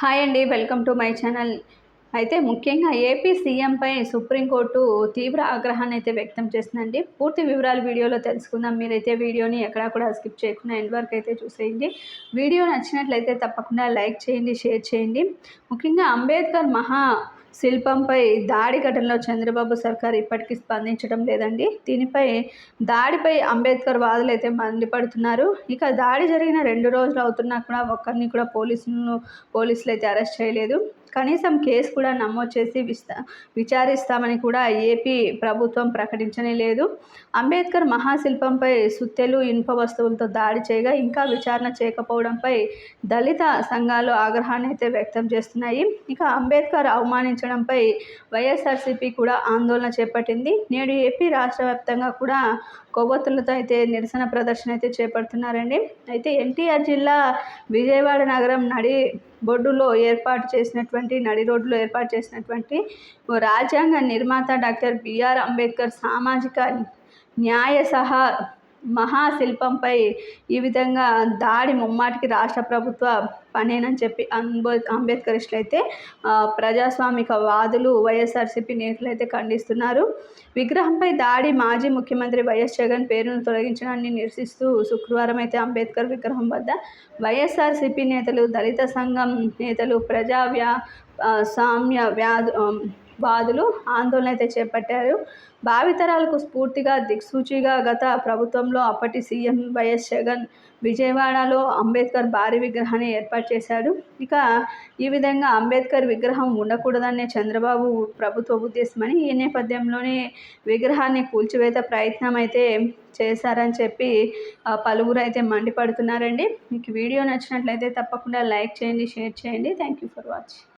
Hi అండి welcome to my channel. అయితే ముఖ్యంగా ఏపీ సీఎంపై సుప్రీంకోర్టు తీవ్ర ఆగ్రహాన్ని అయితే వ్యక్తం చేసిందండి. పూర్తి వివరాలు వీడియోలో తెలుసుకుందాం. మీరైతే వీడియోని ఎక్కడా కూడా స్కిప్ చేయకుండా ఎండ్ వరకు అయితే చూసేయండి. వీడియో నచ్చినట్లయితే తప్పకుండా లైక్ చేయండి షేర్ చేయండి. ముఖ్యంగా అంబేద్కర్ మహా శిల్పంపై దాడి ఘటనలో చంద్రబాబు సర్కార్ ఇప్పటికీ స్పందించడం లేదండి. దీనిపై దాడిపై అంబేద్కర్ వాదులు అయితే మండిపడుతున్నారు ఇక దాడి జరిగిన రెండు రోజులు అవుతున్నా కూడా ఒక్కరిని కూడా పోలీసులను పోలీసులు అయితే అరెస్ట్ చేయలేదు. కనీసం కేసు కూడా నమోదు చేసి విస్తా విచారిస్తామని కూడా ఏపీ ప్రభుత్వం ప్రకటించనే లేదు. అంబేద్కర్ మహాశిల్పంపై సుత్తెలు ఇనుప వస్తువులతో దాడి చేయగా ఇంకా విచారణ చేయకపోవడంపై దళిత సంఘాలు ఆగ్రహాన్ని అయితే వ్యక్తం చేస్తున్నాయి. ఇక అంబేద్కర్ అవమానించడంపై వైఎస్ఆర్సీపీ కూడా ఆందోళన చేపట్టింది. నేడు ఏపీ రాష్ట్ర వ్యాప్తంగా కూడా కొవ్వొత్తులతో అయితే నిరసన ప్రదర్శన అయితే చేపడుతున్నారండి. అయితే ఎన్టీఆర్ జిల్లా విజయవాడ నగరం నడి బొడ్డులో ఏర్పాటు చేసినటువంటి నడి రోడ్డులో ఏర్పాటు చేసినటువంటి రాజ్యాంగ నిర్మాత డాక్టర్ బిఆర్ అంబేద్కర్ సామాజిక న్యాయ సహా మహాశిల్పంపై ఈ విధంగా దాడి ముమ్మాటికి రాష్ట్ర ప్రభుత్వ పనేనని చెప్పి అంబే అంబేద్కరిస్టులు అయితే ప్రజాస్వామిక వాదులు వైఎస్ఆర్సీపీ నేతలు అయితే ఖండిస్తున్నారు. విగ్రహంపై దాడి మాజీ ముఖ్యమంత్రి వైఎస్ జగన్ పేరును తొలగించడాన్ని నిరసిస్తూ శుక్రవారం అయితే అంబేద్కర్ విగ్రహం వద్ద వైఎస్ఆర్సీపీ నేతలు దళిత సంఘం నేతలు ప్రజా వ్యా సామ్య వ్యాధు వాదులు ఆందోళన అయితే చేపట్టారు. భావితరాలకు స్ఫూర్తిగా దిక్సూచిగా గత ప్రభుత్వంలో అప్పటి సీఎం వైఎస్ జగన్ విజయవాడలో అంబేద్కర్ భారీ విగ్రహాన్ని ఏర్పాటు చేశాడు. ఇక ఈ విధంగా అంబేద్కర్ విగ్రహం ఉండకూడదనే చంద్రబాబు ప్రభుత్వ ఉద్దేశమని ఈ నేపథ్యంలోనే విగ్రహాన్ని కూల్చివేత ప్రయత్నం అయితే చేశారని చెప్పి పలువురు అయితే మండిపడుతున్నారండి. మీకు వీడియో నచ్చినట్లయితే తప్పకుండా లైక్ చేయండి షేర్ చేయండి. Thank you for watching.